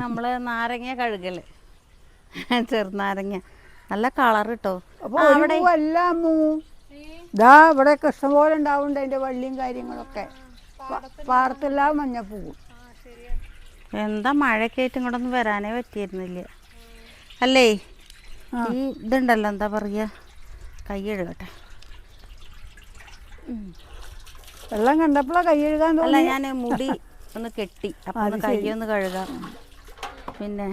നമ്മൾ നാരങ്ങ കഴുകൽ. ചെറുനാരങ്ങ. നല്ല കളർ കിട്ടോ ഇതാ ഇവിടെ ഇഷ്ടംപോലെ ഉണ്ടാവുന്നുണ്ട് അതിന്റെ വള്ളിയും കാര്യങ്ങളൊക്കെ. പാടത്തെല്ലാം മഞ്ഞപ്പൂവും എന്താ മഴയൊക്കെ ആയിട്ട് ഇങ്ങോട്ടൊന്നും വരാനേ പറ്റിയിരുന്നില്ല. അല്ലേ? ഈ ഇതുണ്ടല്ലോ എന്താ പറയുക കൈ എഴുകട്ടെ വെള്ളം കണ്ടപ്പോഴാ കൈ എഴുകാൻ അല്ല ഞാൻ മുടി ഒന്ന് കെട്ടി. അപ്പൊ കൈ ഒന്ന് കഴുകാം. പിന്നെ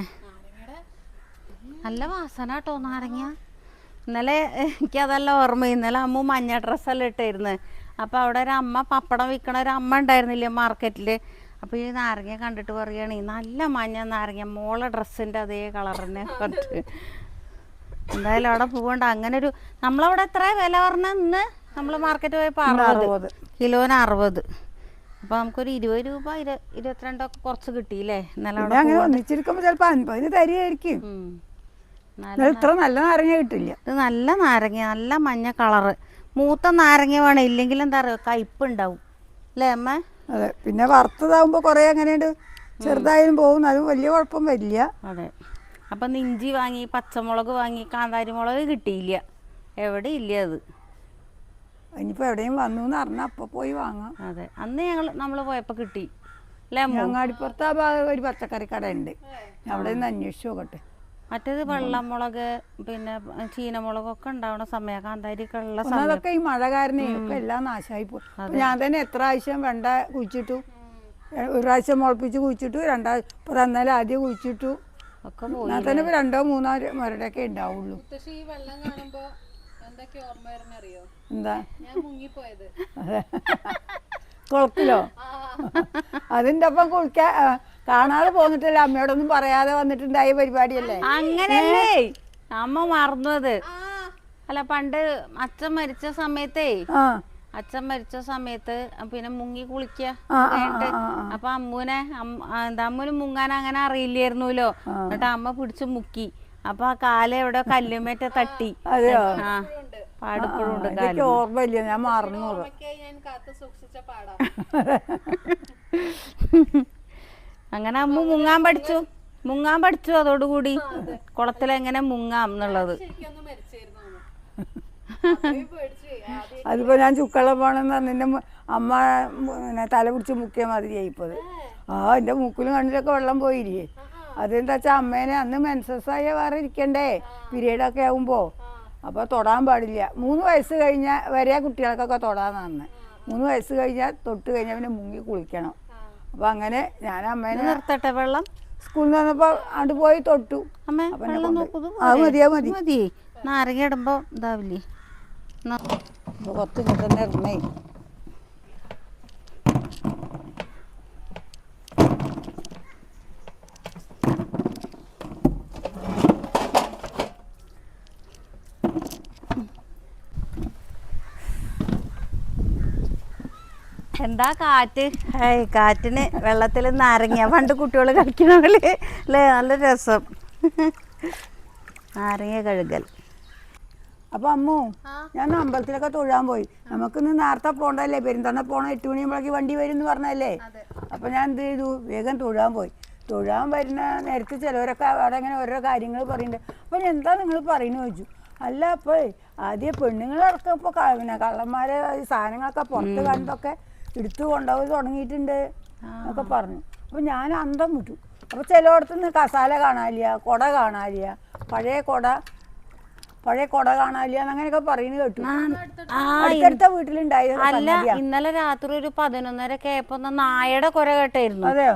നല്ല വാസന കേട്ടോ നാരങ്ങ. ഇന്നലെ എനിക്ക് അതല്ല ഓർമ്മ ഇന്നലെ അമ്മ മഞ്ഞ ഡ്രസ്സെല്ലാം ഇട്ടായിരുന്നു അപ്പോൾ അവിടെ ഒരു അമ്മ പപ്പടം വിൽക്കണ ഒരു അമ്മ ഉണ്ടായിരുന്നില്ലേ മാർക്കറ്റിൽ അപ്പോൾ ഈ നാരങ്ങ കണ്ടിട്ട് പറയുകയാണ് നല്ല മഞ്ഞ നാരങ്ങ മോളെ ഡ്രസ്സിന്റെ അതേ കളർ തന്നെ കണ്ടിട്ട് എന്തായാലും അവിടെ പോകണ്ട അങ്ങനെ ഒരു നമ്മളവിടെ എത്ര വില പറഞ്ഞ ഇന്ന്? നമ്മൾ മാർക്കറ്റ് പോയപ്പോൾ അറുപത്. അറുപത്. കിലോന് അറുപത്. അപ്പോൾ നമുക്കൊരു ഇരുപത് രൂപ ഇരു ഇരുപത്തിരണ്ടൊക്കെ കുറച്ച് കിട്ടിയില്ലേ? പിന്നെ അങ്ങനെ ഒന്നിച്ചിരിക്കുമ്പോ ചിലപ്പോ അൻപതിന് തരികയായിരിക്കും. ഇത്ര നല്ല നാരങ്ങ കിട്ടില്ല. ഇത് നല്ല നാരങ്ങ നല്ല മഞ്ഞ കളറ് മൂത്ത നാരങ്ങ വേണം ഇല്ലെങ്കിൽ എന്താ പറയുക കയ്പ് ഉണ്ടാവും. അല്ലേ അമ്മ? അതെ പിന്നെ വറുത്തതാവുമ്പോ കൊറേ അങ്ങനെയുണ്ട് ചെറുതായാലും പോകും അത് വലിയ കുഴപ്പം വരില്ല. അതെ. അപ്പം ഇഞ്ചി വാങ്ങി പച്ചമുളക് വാങ്ങി കാന്താരി മുളക് കിട്ടിയില്ല. എവിടെ ഇല്ല അത്. ഇനിയിപ്പോ എവിടെയും വന്നു എന്ന് അറിഞ്ഞാൽ അപ്പൊ പോയി വാങ്ങാം. അതെ. അന്ന് ഞങ്ങൾ നമ്മൾ പോയപ്പോൾ കിട്ടി. അല്ലേ ഞങ്ങാടിപ്പുറത്ത് ആ ഭാഗം ഒരു പച്ചക്കറി കട ഉണ്ട് അവിടെ നിന്ന് അന്വേഷിച്ചു നോക്കട്ടെ. മറ്റേത് വെള്ളമുളക് പിന്നെ ചീനമുളക് ഒക്കെ ഉണ്ടാവണ സമയം കാന്താരിയൊക്കെ ഉള്ള ഒന്നതൊക്കെ ഈ മഴ കാരണം ഒക്കെ എല്ലാം നാശമായി പോയി ഞാൻ തന്നെ എത്ര ആവശ്യം വെണ്ട കുഴിച്ചിട്ടു. ഒരു പ്രാവശ്യം മുളപ്പിച്ച് കുഴിച്ചിട്ടു രണ്ടാഴ്ച ഇപ്പൊ തന്നാലും ആദ്യം കുഴിച്ചിട്ടു. ഒക്കെ പോയി ഞാൻ തന്നെ ഇപ്പൊ രണ്ടോ മൂന്നോ മരടൊക്കെ ഉണ്ടാവുള്ളൂ. എന്താ? ഞാൻ മുങ്ങിപ്പോയത്. അതെ. കുളത്തിലോ? അതിന്റെ ഒപ്പം കുളിക്കാ കാണാതെ പോന്നിട്ടല്ലേ. അമ്മയോടൊന്നും പറയാതെ വന്നിട്ടുണ്ടായ പരിപാടിയല്ലേ? അങ്ങനല്ലേ? അമ്മ മറന്നു അത് അല്ല പണ്ട് അച്ഛൻ മരിച്ച സമയത്തേ ആ. അച്ഛൻ മരിച്ച സമയത്ത് പിന്നെ മുങ്ങി കുളിക്ക. അപ്പൊ അമ്മൂനെ അമ്മ- എന്താ അമ്മൂന് മുങ്ങാൻ അങ്ങനെ അറിയില്ലായിരുന്നല്ലോ. എന്നിട്ട് അമ്മ പിടിച്ച് മുക്കി. അപ്പൊ ആ കാല എവിടെ കല്ലുമേറ്റ തട്ടി. ആ. എനിക്ക് ഓർമ്മയില്ല? ഞാൻ മറന്നു ഞാൻ കാത്തു സൂക്ഷിച്ച പാടാ. അങ്ങനെ അമ്മ മുങ്ങാൻ പഠിച്ചു. മുങ്ങാൻ പഠിച്ചു അതോടുകൂടി. കുളത്തിലെങ്ങനെ മുങ്ങാം എന്നുള്ളത്. അതിപ്പോ ഞാൻ ചുക്കള പോണെന്ന് നിന്റെ അമ്മ പിന്നെ തല പിടിച്ച് മുക്കിയ മാതിരിയായി ഇപ്പത് ആ എന്റെ മൂക്കിലും കണ്ണിലൊക്കെ വെള്ളം പോയില്ലേ അതെന്താ വെച്ചാൽ അമ്മേനെ അന്ന് മെൻസസ് ആയ വേറെ ഇരിക്കണ്ടേ? പീരീഡൊക്കെ ആകുമ്പോൾ അപ്പോൾ തൊടാൻ പാടില്ല. മൂന്ന് വയസ്സ് കഴിഞ്ഞാൽ വരെ കുട്ടികൾക്കൊക്കെ തൊടാന്ന് അന്ന്. മൂന്ന് വയസ്സ് കഴിഞ്ഞാൽ തൊട്ട് കഴിഞ്ഞാൽ പിന്നെ മുങ്ങി കുളിക്കണം. അപ്പോൾ അങ്ങനെ ഞാൻ അമ്മേനെ നിർത്തട്ടെ വെള്ളം? സ്കൂളിൽ നിന്ന് വന്നപ്പോൾ അങ്ങോട്ട് പോയി തൊട്ടു. അമ്മ അത് മതിയാ മതി. മതി നാരങ്ങ ഇടുമ്പോൾ ഇതാവില്ലേ? കുറച്ച് തന്നെ ഇടണേ. എന്താ കാറ്റ്? ഏയ് കാറ്റിന് വെള്ളത്തിൽ നാരങ്ങ പണ്ട് കുട്ടികൾ കളിക്കണ പോലെ അല്ലേ? നല്ല രസം. നാരങ്ങ കഴുകൽ. അപ്പൊ അമ്മു ഞാൻ അമ്പലത്തിലൊക്കെ തൊഴാൻ പോയി. നമുക്ക് ഇന്ന് നേരത്തെ പോണ്ടല്ലേ? പെരുന്തണ്ണ പോണ എട്ട് മണിയാകുമ്പോഴേക്ക് വണ്ടി വരും എന്ന് പറഞ്ഞല്ലേ അപ്പൊ ഞാൻ എന്ത് ചെയ്തു? വേഗം തൊഴാൻ പോയി. തൊഴാൻ വരുന്ന നേരത്തെ ചിലവരൊക്കെ അവിടെ ഇങ്ങനെ ഓരോ കാര്യങ്ങൾ പറയുന്നുണ്ട്. അപ്പൊ ഞാൻ എന്താ നിങ്ങൾ പറയുന്നു ചോദിച്ചു. അല്ല അപ്പൊ ആദ്യം പെണ്ണുങ്ങളടക്കം ഇപ്പൊ ക- പിന്നെ കള്ളന്മാരെ സാധനങ്ങളൊക്കെ പുറത്ത് കണ്ടൊക്കെ എടുത്തു കൊണ്ടുപോയി തുടങ്ങിയിട്ടുണ്ട് എന്നൊക്കെ പറഞ്ഞു. അപ്പോൾ ഞാൻ അന്തം വിട്ടു. അപ്പം ചിലയിടത്തുനിന്ന് കസാല കാണാനില്ല കുട കാണാനില്ല. പഴയ കുട പഴയ കൊട കാണാനില്ല അങ്ങനെയൊക്കെ പറയുന്നു കേട്ടു. അടുത്തടുത്ത വീട്ടിലുണ്ടായി അല്ല ഇന്നലെ രാത്രി ഒരു പതിനൊന്നര കേപ്പൊന്ന നായയുടെ കൊര കേട്ടായിരുന്നു. അതെയോ?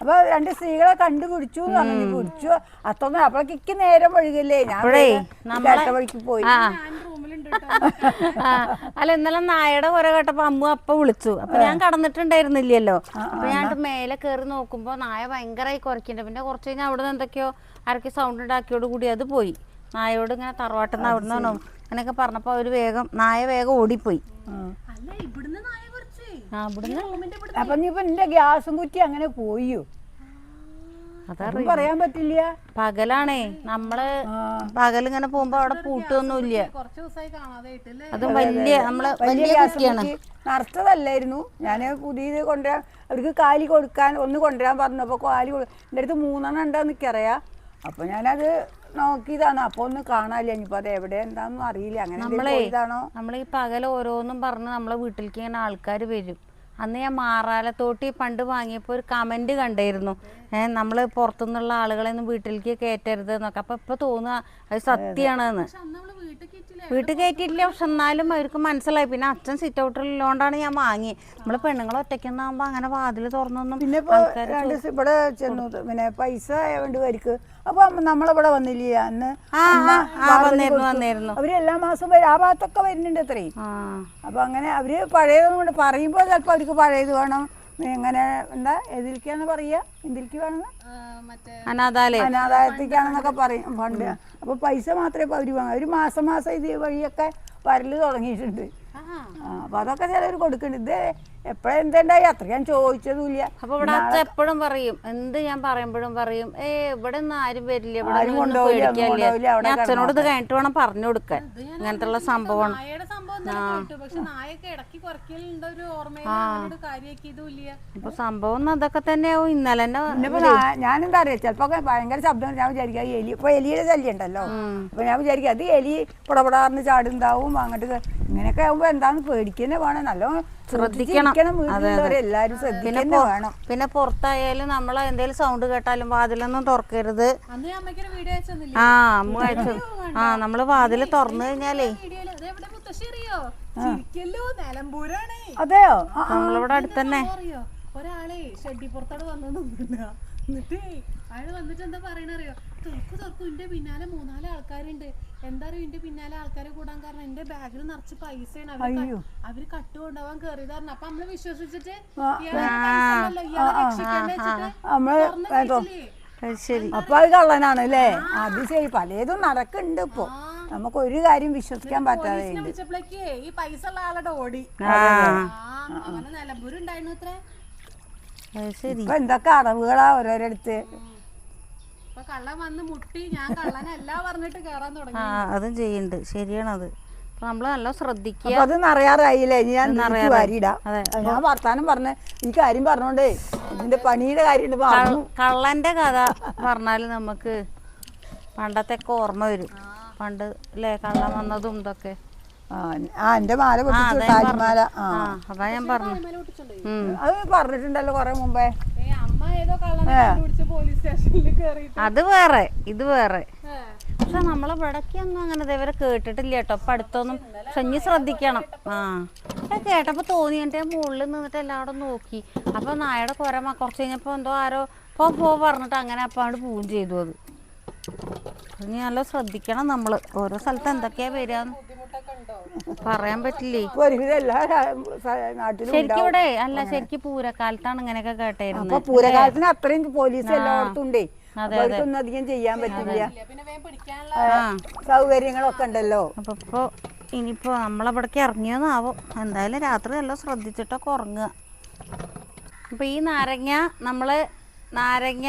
അപ്പൊ രണ്ട് സ്ത്രീകളെ കണ്ടുപിടിച്ചു പറഞ്ഞു പിടിച്ചു. അത്തൊന്നും അപ്പോഴേക്ക് നേരം വഴുകല്ലേ? ഞാൻ വഴിക്ക് പോയി. അല്ല ഇന്നലെ നായയുടെ കൊര കേട്ടപ്പോ അമ്മ അപ്പ വിളിച്ചു. അപ്പൊ ഞാൻ കടന്നിട്ടുണ്ടായിരുന്നില്ലല്ലോ. അപ്പൊ ഞാൻ മേലെ കയറി നോക്കുമ്പോ നായ ഭയങ്കരമായി കുറയ്ക്കുന്നുണ്ട് പിന്നെ കുറച്ച് കഴിഞ്ഞാൽ അവിടെ നിന്ന് എന്തൊക്കെയോ ആരൊക്കെ സൗണ്ട് ഉണ്ടാക്കിയോട് കൂടി അത് പോയി. നായയോട് ഇങ്ങനെ തറവാട്ടുന്ന അവിടുന്ന് അങ്ങനെയൊക്കെ പറഞ്ഞപ്പോ അവർ വേഗം നായ വേഗം ഓടിപ്പോയി. ആ. ഇവിടുന്ന് അപ്പൊ നീ ഇപ്പൊ നിന്റെ ഗ്യാസും കുറ്റി അങ്ങനെ പോയോ അതാ പറയാൻ പറ്റില്ല. പകലാണേ നമ്മൾ പകലിങ്ങനെ പോകുമ്പോ അവിടെ പൂട്ടൊന്നുമില്ല. കുറച്ച് ദിവസമായി കാണാതെ ആയിട്ടല്ലേ അതും വലിയ നമ്മൾ വലിയ വലിയ നടത്തതല്ലായിരുന്നു കുറ്റിയാണ്. കുറ്റി. നിറച്ചതല്ലായിരുന്നു ഞാൻ പുതിയത് കൊണ്ടുവരാൻ അവർക്ക് കാലി കൊടുക്കാൻ ഒന്ന് കൊണ്ടുവരാൻ പറഞ്ഞപ്പോ കാലി കൊടു എന്റെ അടുത്ത് മൂന്നെണ്ണം ഉണ്ടെന്ന് എനിക്കറിയാം. അപ്പോൾ ഞാനത് നോക്കിയതാണ്? അപ്പൊ ഒന്ന് കാണാനില്ല. ഇനിയിപ്പോ അത് എവിടെ എന്താണെന്നും അറിയില്ല. അങ്ങനെ നമ്മളെ നമ്മളെ പോയതാണോ? ഈ പകൽ ഓരോന്നും പറഞ്ഞ് നമ്മളെ വീട്ടിലേക്ക് ഇങ്ങനെ ആൾക്കാർ വരും. അന്ന് ഞാൻ മാറാലത്തോട്ടി പണ്ട് വാങ്ങിയപ്പോൾ ഒരു കമന്റ് കണ്ടായിരുന്നു. ഏഹ് നമ്മൾ പുറത്തുനിന്നുള്ള ആളുകളെ ഒന്നും വീട്ടിലേക്ക് കയറ്റരുത് എന്നൊക്കെ. അപ്പൊ ഇപ്പൊ തോന്നുക അത് സത്യമാണെന്ന് വീട്ടിൽ കയറ്റിയിട്ടില്ല. പക്ഷെ എന്നാലും അവർക്ക് മനസ്സിലായി. പിന്നെ അച്ഛൻ സിറ്റ് ഔട്ടിലുള്ളതുകൊണ്ടാണ് ഞാൻ വാങ്ങി നമ്മൾ പെണ്ണുങ്ങൾ ഒറ്റയ്ക്കുന്നാകുമ്പോൾ അങ്ങനെ വാതിൽ തുറന്നൊന്നും പിന്നെ രണ്ട് ദിവസം ഇവിടെ ചെന്നു. പിന്നെ പൈസ ആയതുകൊണ്ട് വരിക്ക് അപ്പോൾ നമ്മളവിടെ വന്നില്ലേ? അന്ന് ആ ആ, ആ വന്നിരുന്നു വന്നിരുന്നു. അവർ എല്ലാ മാസവും ആ ഭാഗത്തൊക്കെ വരുന്നുണ്ട് അത്രയും ആ. അപ്പൊ അങ്ങനെ അവർ പഴയതുകൊണ്ട് പറയുമ്പോൾ ചിലപ്പോൾ അവർക്ക് പഴയത് വേണം. എങ്ങനെ എന്താ എതിരിക്കാന്ന് പറയാ. എന്തിരിക്ക് വേണമെന്ന് ആ, മറ്റേ അനാഥാലയം. അനാദായത്തേക്കാണെന്നൊക്കെ പറയും പണ്ട്. അപ്പൊ പൈസ മാത്രമേ ഇപ്പൊ അവർ വാങ്ങാം. അവർ മാസം മാസം ഇത് വഴിയൊക്കെ വരൽ തുടങ്ങിയിട്ടുണ്ട്. അപ്പൊ അതൊക്കെ ചിലവർ കൊടുക്കുന്നുണ്ട്. ഇത് എപ്പോഴെന്തുണ്ടായി? അത്ര ഞാൻ ചോദിച്ചതുമില്ല. അപ്പൊ ഇവിടെ അച്ഛൻ എപ്പോഴും പറയും എന്ത് ഞാൻ പറയുമ്പോഴും പറയും ഏ ഇവിടെ ഒന്നും ആരും വരില്ല ഇവിടെ ആരും ഒന്നും കൊണ്ടുപോവില്ല, ഒന്നും പേടിക്കാനില്ല കൊണ്ടുപോവില്ല, അവിടെ ഞാൻ അച്ഛനോട് ഇത് കഴിഞ്ഞിട്ട് വേണം പറഞ്ഞു കൊടുക്കാൻ. ഇങ്ങനത്തെ ഉള്ള സംഭവമാണ് നായയുടെ സംഭവം തന്നെ കേട്ടു. പക്ഷെ നായൊക്കെ ഇടയ്ക്ക് കുറയ്ക്കലുണ്ട് ഒരു ഓർമ്മയിൽ കാര്യമാക്കിയതും ഇല്ല അപ്പൊ സംഭവം ഒന്ന് അതൊക്കെ തന്നെയാവും. ഇന്നലെ തന്നെ ഞാനെന്താ അറിയാം ചിലപ്പോ ഭയങ്കര ശബ്ദം ഞാൻ വിചാരിക്കാം ഈ എലി ഇപ്പൊ എലിയുടെ ശല്യം ഉണ്ടല്ലോ. അപ്പൊ ഞാൻ വിചാരിക്കാം അത് എലി പുടപടാറിന് ചാടുണ്ടാവും അങ്ങോട്ട് കേ- ഇങ്ങനെയൊക്കെ ആകുമ്പോ എന്താന്ന് പേടിക്കന്നെ വേണം. നല്ലോണം ശ്രദ്ധിക്കണം. എല്ലാരും വേണം. പിന്നെ പുറത്തായാലും നമ്മൾ എന്തെങ്കിലും സൗണ്ട് കേട്ടാലും വാതിലൊന്നും തുറക്കരുത്. ആ അമ്മ അയച്ചു. ആ നമ്മൾ വാതിൽ തുറന്നു കഴിഞ്ഞാലേ. അതെയോ? നമ്മളിവിടെ അടുത്ത് തന്നെ അറിയോ? ഒരാളെ ഷെഡി പുറത്തോട് വന്നു എന്നിട്ട് എന്നിട്ടേ അയാൾ വന്നിട്ട് എന്താ പറയണറിയോ തുറക്കു തുറക്കു എന്റെ പിന്നാലെ മൂന്നാൽ ആൾക്കാരുണ്ട്. എന്താ അറിയോ എന്റെ പിന്നാലെ ആൾക്കാരെ കൂടാൻ കാരണം എന്റെ ബാഗിൽ നിറച്ച് പൈസയാണ്. അവർ ക-. അവർ കട്ട് കൊണ്ടുപോകാൻ കയറിയതായിരുന്നു അപ്പൊ നമ്മൾ വിശ്വസിച്ചിട്ട് ഇയാളെ പൈസ ഉണ്ടല്ലോ, ഇയാളെ രക്ഷിക്കണ്ട വെച്ചിട്ട് നമ്മൾ തുറന്ന് കേട്ടോ കഴിച്ചില്ലേ? അത് ശരി. അപ്പൊ അത് കള്ളനാണ് അല്ലേ? അത് ശരി. പലതും നടക്കുന്നുണ്ട് ഇപ്പൊ. നമുക്ക് ഒരു കാര്യം വിശ്വസിക്കാൻ പറ്റാതെ പോലീസിനെ വിളിച്ചപ്പോഴേക്ക് ഈ പൈസ ഉള്ള ആളുടെ ഓടി. ആ. ആ അവന് നിലമ്പൂരുണ്ടായിരുന്നു അത്രേ. അത് ശരി. ഇപ്പൊ എന്തൊക്കെ അടവുകളാ ഓരോരടുത്ത് അപ്പൊ കള്ളൻ വന്ന് മുട്ടി ഞാൻ കള്ളനല്ല പറഞ്ഞിട്ട് കേറാൻ തുടങ്ങി. ആ അതും ചെയ്യണ്ട്. ശരിയാണത്. അപ്പൊ നമ്മൾ നല്ല ശ്രദ്ധിക്കുക. അപ്പൊ അത് നിറയാറായില്ലേ ഇനി ഞാൻ വാരിയിടാം. അതെ. ഞാൻ വർത്താനം പറഞ്ഞ ഈ കാര്യം പറഞ്ഞോണ്ടേ ഇതിന്റെ പണിയുടെ കാര്യം പറഞ്ഞു കള്ളന്റെ കഥ പറഞ്ഞാൽ നമുക്ക് പണ്ടത്തെയൊക്കെ ഓർമ്മ വരും. പണ്ട് അല്ലേ കള്ളം വന്നതും ഇതൊക്കെ. ആ ആ എന്റെ മാല ആ പൊട്ടിച്ചു അതാ ഞാൻ താജ്മാല പറഞ്ഞത്. ആ. ആ അതാ ഞാൻ പറഞ്ഞു. ഉം. അത് പറഞ്ഞിട്ടുണ്ടല്ലോ കൊറേ മുമ്പേ. അത് വേറെ ഇത് വേറെ. പക്ഷെ നമ്മളെ ഇവിടേക്കൊന്നും അങ്ങനെ ഇതേവരെ കേട്ടിട്ടില്ല കേട്ടോ. അപ്പൊ അടുത്തൊന്നും പക്ഷെ ഇനി ശ്രദ്ധിക്കണം. ആ. കേട്ടപ്പോ തോന്നി എന്റെ മുകളിൽ നിന്നിട്ട് എല്ലാവരും നോക്കി. അപ്പൊ നായയുടെ കുരമ കുറച്ച് കഴിഞ്ഞപ്പോ എന്തോ ആരോ പോ പോ പറഞ്ഞിട്ട് അങ്ങനെ അപ്പാണ്ട് പോവുകയും ചെയ്തു അത്. ഇനി നല്ല ശ്രദ്ധിക്കണം നമ്മൾ. ഓരോ സ്ഥലത്ത് എന്തൊക്കെയാ വരാ പറയാൻ പറ്റില്ലേ? ശരിക്കും. ഇവിടെ അല്ല ശരിക്കും പൂരക്കാലത്താണ് ഇങ്ങനെയൊക്കെ കേട്ടായിരുന്നു പൂരകാലത്തിന് അത്രയും പോലീസ് എല്ലായിടത്തും ഉണ്ടേ. അവർക്കൊന്നും അധികം ചെയ്യാൻ പറ്റില്ല. സൗകര്യങ്ങളൊക്കെ ഉണ്ടല്ലോ. അപ്പൊ ഇപ്പൊ ഇനിയിപ്പോ നമ്മളവിടേക്ക് ഇറങ്ങിയെന്നാവോ. എന്തായാലും രാത്രി എല്ലാം ശ്രദ്ധിച്ചിട്ടൊക്കെ ഉറങ്ങുക. അപ്പൊ ഈ നാരങ്ങ നമ്മൾ നാരങ്ങ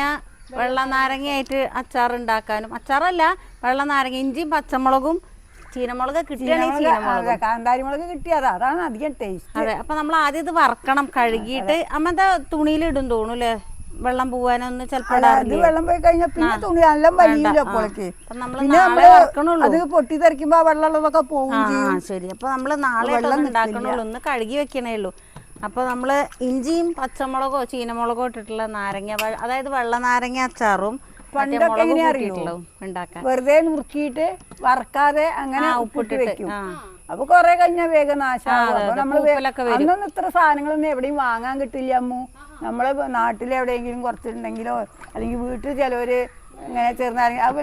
വെള്ള നാരങ്ങയായിട്ട് അച്ചാർ ഉണ്ടാക്കാനും അച്ചാറല്ല വെള്ള നാരങ്ങ ഇഞ്ചിയും പച്ചമുളകും ചീനമുളക് കിട്ടിയാണെങ്കിൽ ചീനമുളക് കാന്താരിമുളക് കാന്താരി മുളക് കിട്ടിയതാ അതാണ് അധികം ടേസ്റ്റ് അതെ അപ്പൊ നമ്മൾ ആദ്യം ഇത് വറക്കണം കഴുകിയിട്ട് അമ്മത്തെ തുണിയിൽ ഇടും തോന്നൂല്ലേ? വെള്ളം പോവാനൊന്നും ചിലപ്പോൾ വെള്ളം പോയി കഴിഞ്ഞാൽ പിന്നെ തുണി നല്ല വലിയില്ല അപ്പോഴേക്ക് പിന്നെ നമ്മൾ അത് പൊട്ടിത്തെറിക്കുമ്പോ ആ വെള്ളമുള്ളതൊക്കെ പോകും ശരി. അപ്പൊ നമ്മൾ നാളെ വെള്ളം ഉണ്ടാക്കണുള്ളൂ. ഒന്ന് കഴുകി വെക്കണേ ഉള്ളൂ. അപ്പൊ നമ്മൾ ഇഞ്ചിയും പച്ചമുളകോ ചീനമുളകോ ഇട്ടിട്ടുള്ള നാരങ്ങ അതായത് വെള്ള നാരങ്ങ അച്ചാറും പണ്ടൊക്കെ എങ്ങനെയാ? ഉണ്ടാക്കാൻ. വെറുതെ നുറുക്കിയിട്ട് വറക്കാതെ അങ്ങനെ ഉപ്പിട്ട് വെക്കും. അപ്പൊ കൊറേ കഴിഞ്ഞാൽ വേഗം നാശമാകും നമ്മൾ. അന്നൊന്നും ഇത്ര സാധനങ്ങളൊന്നും എവിടെയും വാങ്ങാൻ കിട്ടില്ല അമ്മു. നമ്മളെ നാട്ടിൽ എവിടെയെങ്കിലും കുറച്ചുണ്ടെങ്കിലോ അല്ലെങ്കിൽ വീട്ടിൽ ചിലവര് ഇങ്ങനെ ചെറുനാരങ്ങ അപ്പൊ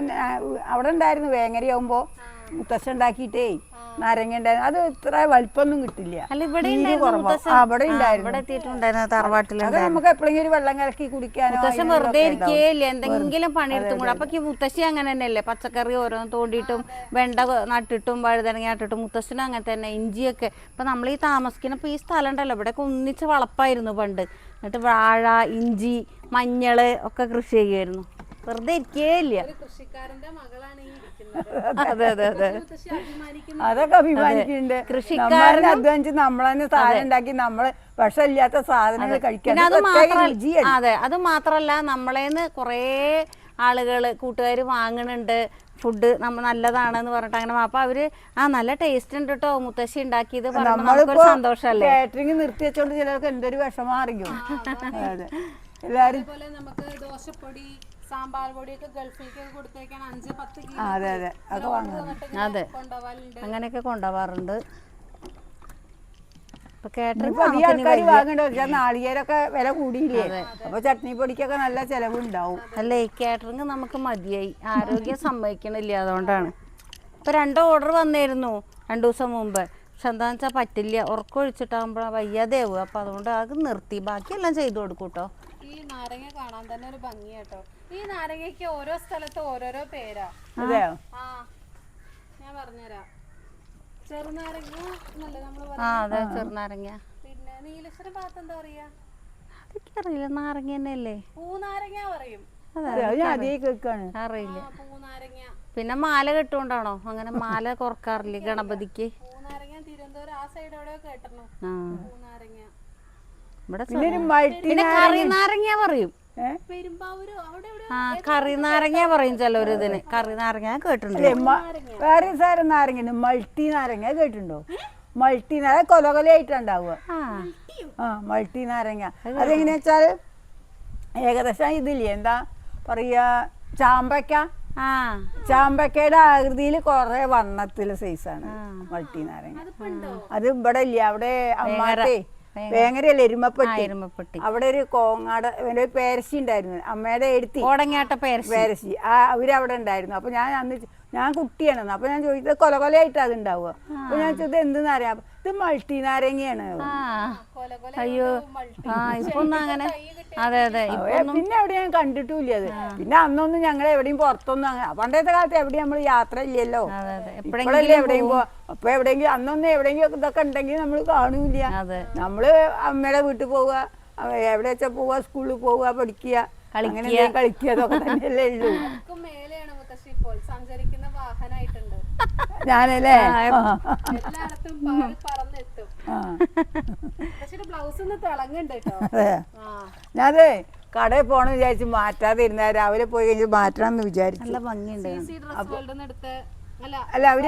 അവിടെ ഉണ്ടായിരുന്നു വേങ്ങരയാവുമ്പോ മുത്തശ്ശ ഉണ്ടാക്കിയിട്ടേ. നാരങ്ങ ഉണ്ടായിരുന്നു. അത് ഇത്ര വലിപ്പൊന്നും കിട്ടില്ല. തീരെ ഉണ്ടായിരുന്നു തറവാട്ടിലുണ്ട് നമുക്ക് എപ്പോഴെങ്കിലും ഒരു വെള്ളം കലക്കി കുടിക്കാനോ മുത്തശ്ശൻ വെറുതെ. ഇരിക്കുകയില്ല എന്തെങ്കിലും പണിയെടുത്തും കൂടെ. അപ്പൊ മുത്തശ്ശി അങ്ങനെ തന്നെയല്ലേ? പച്ചക്കറി ഓരോന്ന് തോണ്ടിയിട്ടും വെണ്ട നട്ടിട്ടും വഴുതനങ്ങ നട്ടിട്ടും മുത്തശ്ശനും അങ്ങനെ തന്നെ ഇഞ്ചിയൊക്കെ. ഇപ്പൊ നമ്മൾ ഈ താമസിക്കുന്ന ഇപ്പൊ ഈ സ്ഥലം ഉണ്ടല്ലോ ഇവിടെ ഒന്നിച്ച് വളപ്പായിരുന്നു പണ്ട്. എന്നിട്ട് വാഴ ഇഞ്ചി മഞ്ഞൾ ഒക്കെ കൃഷി ചെയ്യുമായിരുന്നു. വെറുതെ ഇരിക്കേ ഇല്ല. കൃഷിക്കാരന്റെ മകളാണ് ഈ ഇരിക്കുന്നത് അതെ അതെ അതെ. അതൊക്കെ അഭിമാനിക്കുന്നുണ്ട്. കൃഷിക്കാരന് അധ്വാനിച്ച് നമ്മളെ സാധനം ഉണ്ടാക്കി നമ്മൾ വിഷമില്ലാത്ത സാധനങ്ങൾ കഴിക്കാൻ. അത് അതെ മാത്രല്ല നമ്മളേന്ന് കുറേ ആളുകൾ കൂട്ടുകാർ വാങ്ങണുണ്ട്. ഫുഡ് നമ്മ നല്ലതാണെന്ന് പറഞ്ഞിട്ട് അങ്ങനെ അപ്പൊ അവർ ആ നല്ല ടേസ്റ്റ് ഉണ്ട് കേട്ടോ മുത്തശ്ശി ഉണ്ടാക്കിയത് നമ്മളിപ്പോ കാറ്ററിംഗ് നിർത്തി വെച്ചോണ്ട് ചിലർക്ക് എന്തൊരു വിഷമാറിയോ എല്ലാരും നമുക്ക് ദോശപ്പൊടി സാമ്പാർ പൊടിയൊക്കെ ഗൾഫിലേക്ക് കൊടുത്തേക്കാൻ അഞ്ച് പത്ത് കിലോ ആ, അതെ അതെ. അത് വാങ്ങാം അതെ. അങ്ങനെയൊക്കെ കൊണ്ടുപോവാറുണ്ട്. നാളികേരൊക്കെ വില കൂടിയില്ലേ? അപ്പൊ ചട്നി പൊടിക്കൊക്കെ നല്ല ചെലവുണ്ടാവും. അല്ലേ കേറ്ററിങ് നമുക്ക് മതിയായി. ആരോഗ്യം സമ്മതിക്കണില്ല അതുകൊണ്ടാണ്. ഇപ്പൊ രണ്ട് ഓർഡർ വന്നിരുന്നു രണ്ടു ദിവസം മുമ്പ്. പക്ഷെ എന്താന്ന് വെച്ചാൽ പറ്റില്ല. ഉറക്കം വയ്യാതെ വയ്യാതെയാവും അപ്പൊ അതുകൊണ്ട് അത് നിർത്തി. ബാക്കിയെല്ലാം ചെയ്തു കൊടുക്കൂട്ടോ. കേട്ടോ ഈ നാരങ്ങ കാണാൻ തന്നെ ഒരു ഭംഗിയാട്ടോ. ഈ നാരങ്ങയ്ക്ക് ഓരോ സ്ഥലത്ത് ഓരോരോ പേരാ. അതെയോ? ആ ഞാൻ പറഞ്ഞുതരാം. ചെറുനാരങ്ങ എന്നല്ലേ ആ അതെ ചെറുനാരങ്ങ. പിന്നെ നീലശ്വര ഭാഗത്ത് എന്താ പറയാ? അറിയില്ല നാരങ്ങ തന്നെയല്ലേ? പൂനാരങ്ങ പറയും. അതെ അത് ഞാൻ അതേ കേൾക്കാണ്. അറിയില്ല. ആ പൂനാരങ്ങ. പിന്നെ മാല കെട്ടുകൊണ്ടാണോ? അങ്ങനെ മാല കുറക്കാറില്ലേ ഗണപതിക്ക്? പൂനാരങ്ങ തിരുവനന്തപുരം ആ സൈഡ് എവിടെയോ കേട്ടിരുന്നു ആ. പൂനാരങ്ങ. ഇവിടെ പിന്നെ ഒരു മൾട്ടി പിന്നെ കറി നാരങ്ങ പറയും. ആ കറി നാരങ്ങ പറയും ചിലവര് ഇതിന്. കറി നാരങ്ങ ഞാൻ കേട്ടിട്ടുണ്ട്. വേറെ സാരം നാരങ്ങ മൾട്ടി നാരങ്ങ കേട്ടിട്ടുണ്ടോ? മൾട്ടി നാരങ്ങ കൊല കൊലയായിട്ടുണ്ടാവുക ആ മൾട്ടി നാരങ്ങ. അതെങ്ങനെയാ വെച്ചാൽ ഏകദേശം ഇതില്ലേ? എന്താ പറയാ ചാമ്പയ്ക്ക ആ. ചാമ്പയ്ക്കയുടെ ആകൃതിയിൽ കുറെ വണ്ണത്തിലെ സൈസാണ് മൾട്ടി നാരങ്ങ. അത് ഇവിടെ ഇല്ല അവിടെ അമ്മാത്തെ വേങ്ങരയല്ലേ എരുമപ്പെട്ടി? എരുമപ്പെട്ടി. അവിടെ ഒരു കോങ്ങാട് ഒരു പേരശി ഉണ്ടായിരുന്നു. അമ്മയുടെ എഴുത്തി. കോടങ്ങാട്ട പേരശി പേരശി ആ അവരവിടെ ഉണ്ടായിരുന്നു. അപ്പൊ ഞാൻ അന്ന് ഞാൻ കുട്ടിയാണെന്ന് അപ്പൊ ഞാൻ ചോദിച്ചത് കൊല കൊലയായിട്ട് അത് ഉണ്ടാവുക? അപ്പൊ ഞാൻ ചോദിച്ചത് എന്തെന്ന് അറിയാം ഇത് മൾട്ടി നാരങ്ങയാണ് ആ. കൊല കൊല അയ്യോ. ആ ഇപ്പൊ ഒന്നും അങ്ങനെ അതെ അതെ. ഇപ്പൊ പിന്നെ എവിടെ ഞാൻ കണ്ടിട്ടില്ല അത്. പിന്നെ അന്നൊന്നും ഞങ്ങൾ എവിടെയും പുറത്തൊന്നും അങ്ങനെ പണ്ടത്തെ കാലത്ത് എവിടെയും നമ്മൾ യാത്ര ഇല്ലല്ലോ. അതെ അതെ. ഇപ്പോഴല്ലേ എവിടെയും പോ അപ്പൊ എവിടെയെങ്കിലും അന്നൊന്നും എവിടെയെങ്കിലും ഇതൊക്കെ ഉണ്ടെങ്കിൽ നമ്മൾ കാണൂല അതെ. നമ്മൾ അമ്മയുടെ വീട്ടിൽ പോവുക അവ- എവിടെ വെച്ചാ പോവുക സ്കൂളിൽ പോവുക പഠിക്കുക. അങ്ങനെ എന്തെങ്കിലും കളിക്കുക അതൊക്കെ തന്നെയല്ലേ ഉള്ളൂ. നമുക്ക് മേലെയാണ് മുത്തശ്ശി ഇപ്പോൾ. സഞ്ചരിക്കുന്ന വാഹനമായിട്ടുണ്ട് ഞാനല്ലേ? ഞാനത് ഞാനേ കടയിൽ പോകണം വിചാരിച്ച് മാറ്റാതെ ഇരുന്ന രാവിലെ പോയി കഴിഞ്ഞ് മാറ്റണം എന്ന് വിചാരിച്ചു. നല്ല ഭംഗിയുണ്ട്. അല്ല അവർ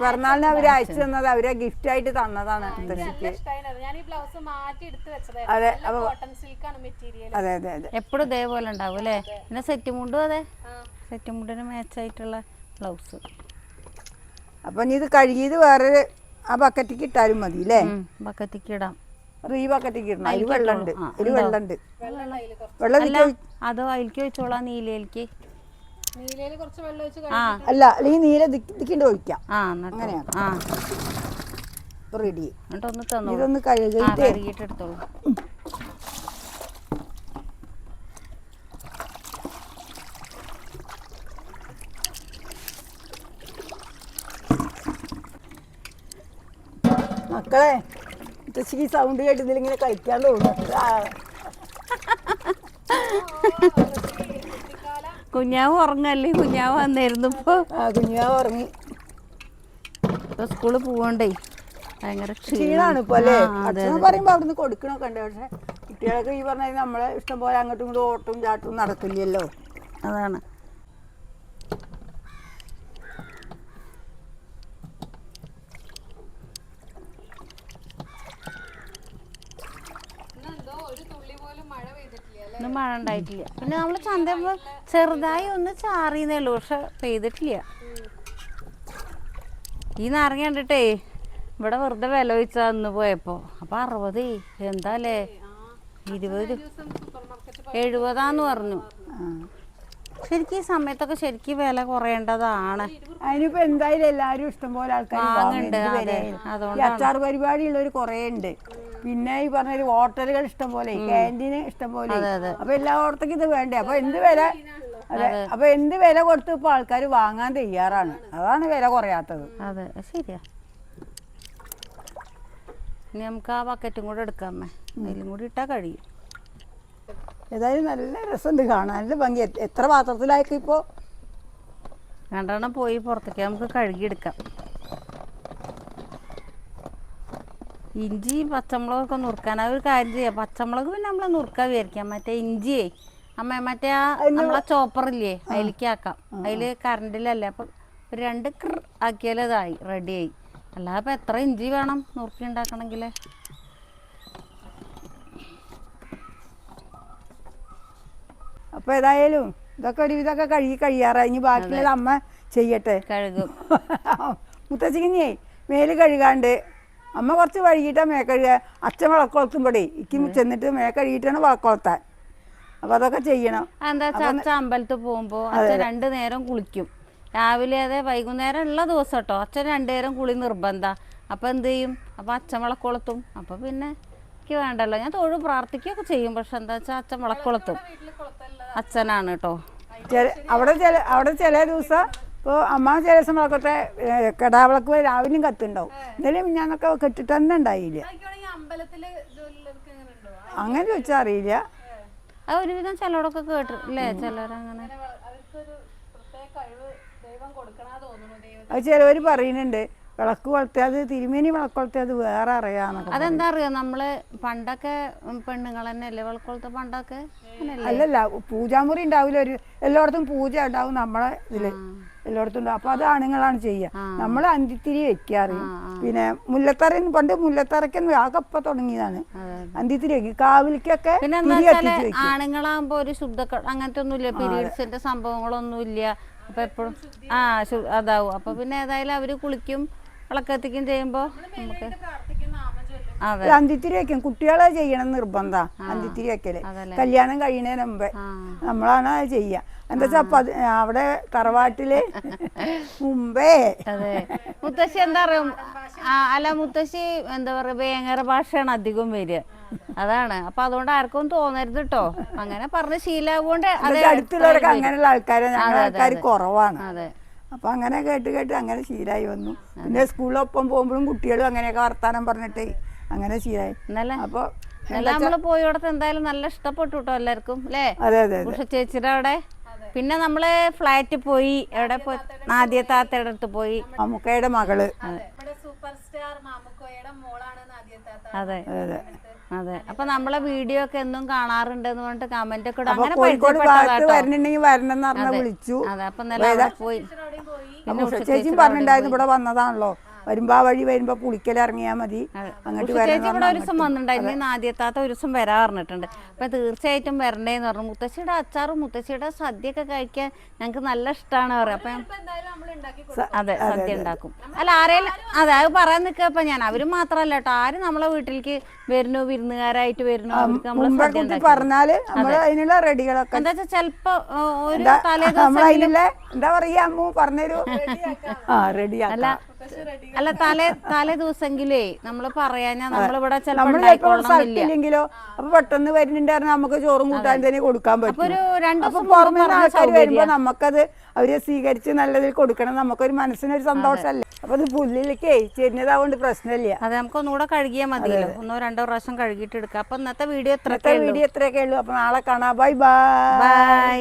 പിറന്നാളിന് അവർ അയച്ചു തന്നത് അവരെ ഗിഫ്റ്റ് ആയിട്ട് തന്നതാണ് മുത്തശ്ശിക്ക് നല്ല ഇഷ്ടമായിരുന്നു ഞാൻ ഈ ബ്ലൗസ് മാറ്റി എടുത്ത് അതെ, വെച്ചതായിരുന്നു കോട്ടൺ സിൽക്ക് ആണ് മെറ്റീരിയൽ അതെ അതെ അതെ. എപ്പോഴും ഇതേപോലെ ഉണ്ടാവും അല്ലേ? പിന്നെ സെറ്റ് മുണ്ടും അതെ. സെറ്റ് മുണ്ടിന് മാച്ചായിട്ടുള്ള ബ്ലൗസ് അപ്പൊ ഇനി ഇത് കഴുകിയത് വേറെ ആ ബക്കറ്റിക്ക് ഇട്ടാലും മതി അല്ലേ ബക്കറ്റിക്ക് ഇടാം. ഈ ബക്കറ്റിക്ക് ഇടണം. അതിൽ വെള്ളമുണ്ട് അതിൽ വെള്ളമുണ്ട് വെള്ളം അതോ അതിലേക്ക് ഒഴിച്ചോളാം നീലയിലേക്ക്. അല്ല അല്ലെങ്കിൽ നീല ദിക്കിണ്ട് ഒഴിക്കാം. ആ എന്നിട്ടോ റെഡി ഇതൊന്ന് ആ. കഴുകിയിട്ട് കഴുകിയിട്ട് എടുത്തോളൂ. മക്കളെ മുത്തശ്ശിക്ക് സൗണ്ട് കേട്ടതിൽ ഇങ്ങനെ കളിക്കാൻ തോന്നുന്നു കുഞ്ഞാവ് ഉറങ്ങല്ലേ? കുഞ്ഞാവ് വന്നിരുന്നു ഇപ്പോ. ആ കുഞ്ഞാവ് ഉറങ്ങി. ഇപ്പൊ സ്കൂളിൽ പോവണ്ടേ? ഭയങ്കര ക്ഷീണം. ക്ഷീണാണ് ഇപ്പൊ അല്ലേ? അവിടെ അതെ ഭക്ഷണം പറയുമ്പോ അവിടുന്ന് കൊടുക്കണൊക്കെ ഉണ്ട് പക്ഷെ കുട്ടികളൊക്കെ ഈ പറഞ്ഞ നമ്മളെ ഇഷ്ടം പോലെ അങ്ങോട്ടും ഇങ്ങോട്ടും ഓട്ടവും ചാട്ടവും നടക്കില്ലല്ലോ. അതാണ് ഇന്നെന്തോ ഒരു തുള്ളി പോലും മഴ ഇന്ന് മഴ ഉണ്ടായിട്ടില്ല. പിന്നെ നമ്മൾ ചന്ത ചെറുതായി ഒന്ന് ചാറിയെന്നേ ഉള്ളൂ. പക്ഷെ പെയ്തിട്ടില്ല. ഈ നാരങ്ങ കണ്ടിട്ടേ ഇവിടെ വെറുതെ വില വെച്ചാ അന്ന് പോയപ്പോ. അപ്പൊ അറുപത്. എന്താല്ലേ ഇരുപത് എഴുപതാന്ന് പറഞ്ഞു. ശരിക്കും ഈ സമയത്തൊക്കെ ശരിക്കും വില കുറയേണ്ടതാണ്. അതിനിപ്പോ എന്തായാലും എല്ലാരും ഇഷ്ടംപോലെ ആൾക്കാർ അച്ചാർ പരിപാടി ഉള്ളവർ കുറേ ഉണ്ട് പിന്നെ ഈ പറഞ്ഞ ഹോട്ടലുകൾ ഇഷ്ടം പോലെ ക്യാന്റീന് ഇഷ്ടം പോലെ അപ്പൊ എല്ലായിടത്തേക്കും ഇത് വേണ്ടേ? അപ്പൊ എന്ത് വില? അതെ. അപ്പൊ എന്ത് വില കൊടുത്ത് ഇപ്പൊ ആൾക്കാർ വാങ്ങാൻ തയ്യാറാണ്? അതാണ് വില കുറയാത്തത്. അതെ ശരിയാ. ഇനി നമുക്ക് ആ ബക്കറ്റും കൂടെ എടുക്കാമേ അതിലും കൂടി ഇട്ടാ കഴിയും. ഏതായാലും നല്ല രസമുണ്ട് കാണാൻ. നല്ല ഭംഗി. എത്ര പാത്രത്തിലായിരിക്കും ഇപ്പോൾ രണ്ടെണ്ണം പോയി പുറത്തേക്ക് നമുക്ക് കഴുകിയെടുക്കാം. ഇഞ്ചി പച്ചമുളകൊക്കെ നുറുക്കാൻ. ആ ഒരു കാര്യം ചെയ്യാം. പച്ചമുളക് പിന്നെ നമ്മൾ നുറുക്കാൻ വിചാരിക്കാം. മറ്റേ ഇഞ്ചിയേ. അമ്മ മറ്റേ ആ നമ്മളെ ചോപ്പറില്ലേ? അതിലേക്ക് ആക്കാം. അതിൽ കറണ്ടിലല്ലേ? അപ്പം ഒരു രണ്ട് ക്ര ആക്കിയാൽ ഇതായി റെഡിയായി. അല്ലാതെ ഇപ്പം എത്ര ഇഞ്ചി വേണം നുറുക്കി ഉണ്ടാക്കണമെങ്കിൽ അപ്പോൾ ഏതായാലും ഇതൊക്കെ ഒരു ഇതൊക്കെ കഴുകി കഴിയാറായി. ഇനി ബാക്കിയുള്ളത് അമ്മ ചെയ്യട്ടെ. കഴുകും. മുത്തച്ഛനിയേ മേൽ കഴുകാണ്ട് അമ്മ കുറച്ച് വഴുകിയിട്ടാ മേ കഴുകുക അച്ഛൻ വിളക്കുളത്തുമ്പോഴേ ഇക്കും ചെന്നിട്ട് മേ കഴുകിയിട്ടാണ് വിളക്കുളത്താൻ അപ്പൊ അതൊക്കെ ചെയ്യണം. എന്താ വെച്ചാൽ അച്ഛൻ അമ്പലത്തിൽ പോകുമ്പോ അച്ഛൻ രണ്ടു നേരം കുളിക്കും. രാവിലെ അതെ വൈകുന്നേരം ഉള്ള ദിവസം കേട്ടോ അച്ഛൻ രണ്ടു നേരം കുളി നിർബന്ധ. അപ്പൊ എന്ത് ചെയ്യും? അപ്പൊ അച്ഛൻ വിളക്കുളത്തും അപ്പൊ പിന്നെ എനിക്ക് വേണ്ടല്ലോ. ഞാൻ തൊഴു പ്രാർത്ഥിക്കുകയൊക്കെ ചെയ്യും. പക്ഷെ എന്താ വെച്ചാൽ അച്ഛൻ വിളക്കുളത്തും അച്ഛനാണ് കേട്ടോ അവിടെ ചില അവിടെ ചില ദിവസം ഇപ്പോൾ അമ്മ ചില സമയത്തെ വിളക്കത്തെ കടാവിളക്ക് രാവിലെയും കത്തുണ്ടാവും. എന്നാലും ഞാനൊക്കെ കെട്ടിട്ട് തന്നെ ഉണ്ടായില്ല. ഈ അമ്പലത്തിൽ ജോലിയുള്ളവർക്ക് എങ്ങനെ ഉണ്ടോ അങ്ങനെ ചോദിച്ചാൽ അറിയില്ല. അത് ഒരുവിധം ചിലരോടൊക്കെ കേട്ടു അല്ലേ ചിലരങ്ങനെ അത് ചിലവർ പറയുന്നുണ്ട്. വിളക്ക് കൊളുത്തിയത് തിരുമേനി വിളക്ക് കൊളുത്തിയത് വേറെ അറിയാന്നൊക്കെ അതെന്താ അറിയാം? നമ്മൾ പണ്ടൊക്കെ പെണ്ണുങ്ങൾ തന്നെ അല്ലേ വിളക്കുളത്തെ പണ്ടൊക്കെ അല്ലല്ല പൂജാമുറി ഉണ്ടാവില്ല ഒരു എല്ലായിടത്തും പൂജ ഉണ്ടാവും നമ്മളെ ഇതിൽ. എല്ലായിടത്തും ഉണ്ടാവും. അപ്പൊ അത് ആണുങ്ങളാണ് ചെയ്യുക. നമ്മൾ അന്തിത്തിരി വെക്കാറ് പിന്നെ മുല്ലത്തറ പണ്ട് മുല്ലത്തറയ്ക്കൊന്നും ആകെ ഇപ്പൊ തുടങ്ങിയതാണ്. അന്തിത്തിരി വെക്കും. കാവിലേക്കൊക്കെ ആണുങ്ങളാകുമ്പോ ഒരു ശുദ്ധ അങ്ങനത്തെ ഒന്നുമില്ല പീരീഡ്സിന്റെ സംഭവങ്ങളൊന്നും ഇല്ല അപ്പൊ എപ്പോഴും ആ അതാവും. അപ്പൊ പിന്നെ ഏതായാലും അവർ കുളിക്കും. വിളക്കത്തിക്കും ചെയ്യുമ്പോ നമുക്ക് അതെ. അന്തിത്തിരി വെക്കും കുട്ടികളെ ചെയ്യണം നിർബന്ധ അന്തിത്തിരി വെക്കൽ കല്യാണം കഴിയണതിന് മുമ്പേ. നമ്മളാണ് അത് ചെയ്യുക എന്താ അവിടെ തറവാട്ടിൽ മുമ്പേ. അതെ. മുത്തശ്ശി എന്താ പറയും? അല്ല മുത്തശ്ശി എന്താ പറയാ? വേങ്ങര ഭാഷയാണ് അധികം വരിക. അതാണ്. അപ്പൊ അതുകൊണ്ട് ആർക്കും തോന്നരുത് കേട്ടോ അങ്ങനെ പറഞ്ഞ് ശീലാവുകൊണ്ട് അടുത്തുള്ളവർക്ക് അങ്ങനെയുള്ള ആൾക്കാരെ. ആൾക്കാർ കുറവാണ്. അതെ. അപ്പൊ അങ്ങനെ കേട്ട് കേട്ട് അങ്ങനെ ശീലായി വന്നു. പിന്നെ സ്കൂളിലൊപ്പം പോകുമ്പോഴും കുട്ടികളും അങ്ങനെയൊക്കെ വർത്താനം പറഞ്ഞിട്ട് അങ്ങനെ ശീലായി. അപ്പോൾ നമ്മൾ പോയോടത്ത് എന്തായാലും നല്ല ഇഷ്ടപ്പെട്ടു കേട്ടോ എല്ലാവർക്കും അല്ലേ അതെ അതെ അതെ. ഉഷ ചേച്ചിയുടെ അവിടെ? പിന്നെ നമ്മൾ ഫ്ലാറ്റിൽ പോയി എവിടെ പോയി? നാദിയ താത്തയുടെ അടുത്ത് പോയി. അമ്മുക്കയുടെ മകൾ. അതെ. അതെ. അതെ അപ്പൊ നമ്മളെ വീഡിയോ ഒക്കെ എന്നും കാണാറുണ്ട് എന്ന് പറഞ്ഞിട്ട് കമന്റ് ഒക്കെ അങ്ങനെ വരണുണ്ടെങ്കിൽ വരണം എന്ന് പറഞ്ഞ വിളിച്ചു. അതെ. അപ്പൊ നല്ല പോയി അവിടെയും പോയി അപ്പൊ ഉഷ ചേച്ചിയും പറഞ്ഞിട്ടുണ്ടായിരുന്നു ഇവിടെ വന്നതാണല്ലോ. വരുമ്പോ ആ വഴി വരുമ്പോ പുളിക്കൽ ഇറങ്ങിയാ മതി. അങ്ങോട്ട് വരണം ഒരു ദിവസം വന്നിട്ടുണ്ടായിരുന്നു ഇനി ആദ്യത്താത്ത ഒരു ദിവസം വരാ പറഞ്ഞിട്ടുണ്ട്. അപ്പൊ തീർച്ചയായിട്ടും വരണ്ടേന്ന് പറഞ്ഞു. മുത്തശ്ശിയുടെ അച്ചാറും മുത്തശ്ശിയുടെ സദ്യയൊക്കെ കഴിക്കാൻ ഞങ്ങൾക്ക് നല്ല ഇഷ്ടമാണ് പറയാം. അപ്പൊ ഇപ്പൊ എന്തായാലും നമ്മൾ ഉണ്ടാക്കി കൊടുക്കും. അതെ സദ്യ ഉണ്ടാക്കും. അല്ല ആരെയും അതെ അത് പറയാൻ നിൽക്കപ്പ ഞാൻ. അവർ മാത്രല്ല കേട്ടോ. ആര് നമ്മളെ വീട്ടിലേക്ക് വരുന്നു? വിരുന്നുകാരായിട്ട് വരുന്നു? അവർക്ക് പറഞ്ഞാൽ അതിനുള്ള റെഡികളൊക്കെ എന്താ വെച്ചാൽ ചെലപ്പോ ഒരു എന്താ തലേ എന്താ പറയാ അമ്മു പറഞ്ഞൊരു ആ റെഡിയാക്കാം. അല്ല തലേ തലേ ദിവസെങ്കിലേ നമ്മൾ പറയാനാ നമ്മളിവിടെ ചിലപ്പോ നമ്മൾ ചിലപ്പോ ഉണ്ടായിക്കൊള്ളണമെന്നില്ല സ്ഥലത്തില്ലെങ്കിലോ അപ്പൊ പെട്ടെന്ന് വരുന്നുണ്ടായിരുന്നു നമുക്ക് ചോറും കൂട്ടാൻ തന്നെ കൊടുക്കാൻ പറ്റും അപ്പൊ പുറമേ ആൾക്കാർ വരുമ്പോ നമുക്കത് അവരെ സ്വീകരിച്ച് നല്ലതിൽ കൊടുക്കണം. നമുക്കൊരു മനസ്സിനൊരു സന്തോഷമല്ലേ അപ്പൊ അത് പുല്ലിലേക്ക് ചെരിഞ്ഞതാകൊണ്ട് പ്രശ്നമില്ല. അതെ നമുക്ക് ഒന്നുകൂടെ കഴുകിയാൽ മതിയല്ലോ. ഒന്നോ രണ്ടോ പ്രാവശ്യം കഴുകിയിട്ട് എടുക്കാം. അപ്പൊ ഇന്നത്തെ വീഡിയോ ഇന്നത്തെ വീഡിയോ എത്രയൊക്കെ ഉള്ളൂ. അപ്പൊ നാളെ കാണാം. Bye bye. ബൈ.